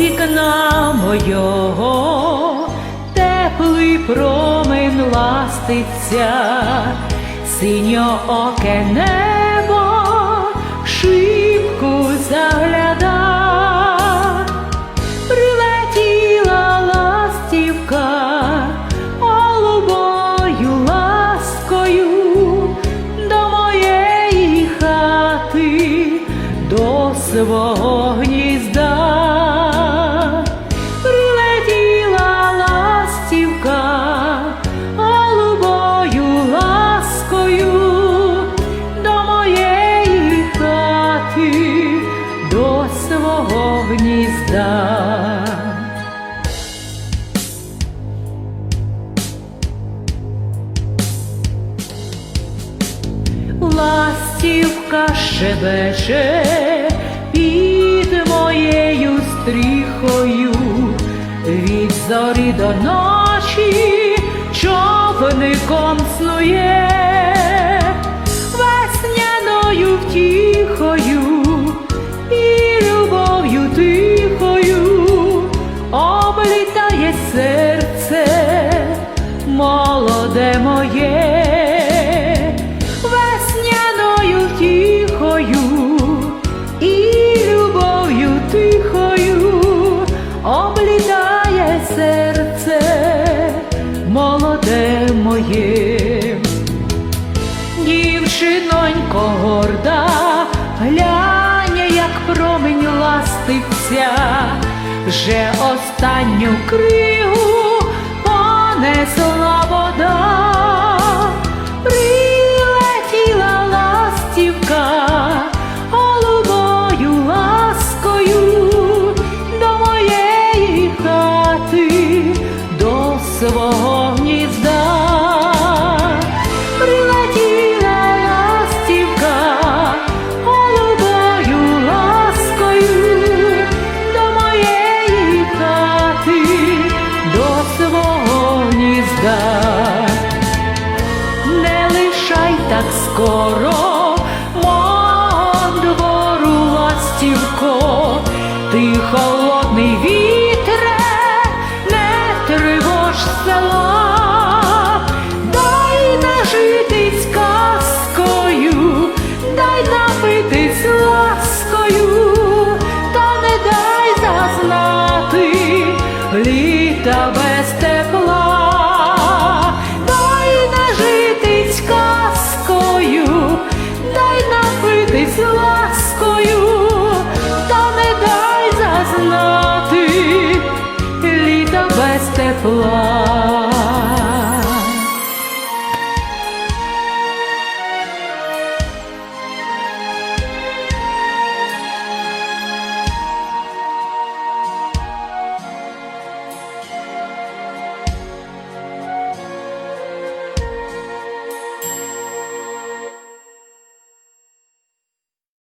вікна мого теплий промень ластиться, синьооке небо шибку загляда, прилетіла ластівка голубою ласкою до моєї хати, до свого гнізда. Гнізда. Ластівка шебече під моєю стріхою, від зорі до ночі човником снує, весняною втіхою молоде моє весняною втіхою і любов'ю тихою облітає серце молоде моє. Дівчинонько горда, глянь, як промень ластився, вже останню кригу свого гнізда. Прилетіла ластівка голубою ласкою до моєї хати, до свого гнізда. Не лишай так скоро мого двору ластівко, ти села, дай нажитись казкою, дай напитись ласкою, та не дай зазнати літа без тепла, дай нажитись казкою, дай напитись ласкою, та не дай зазнати без тепла.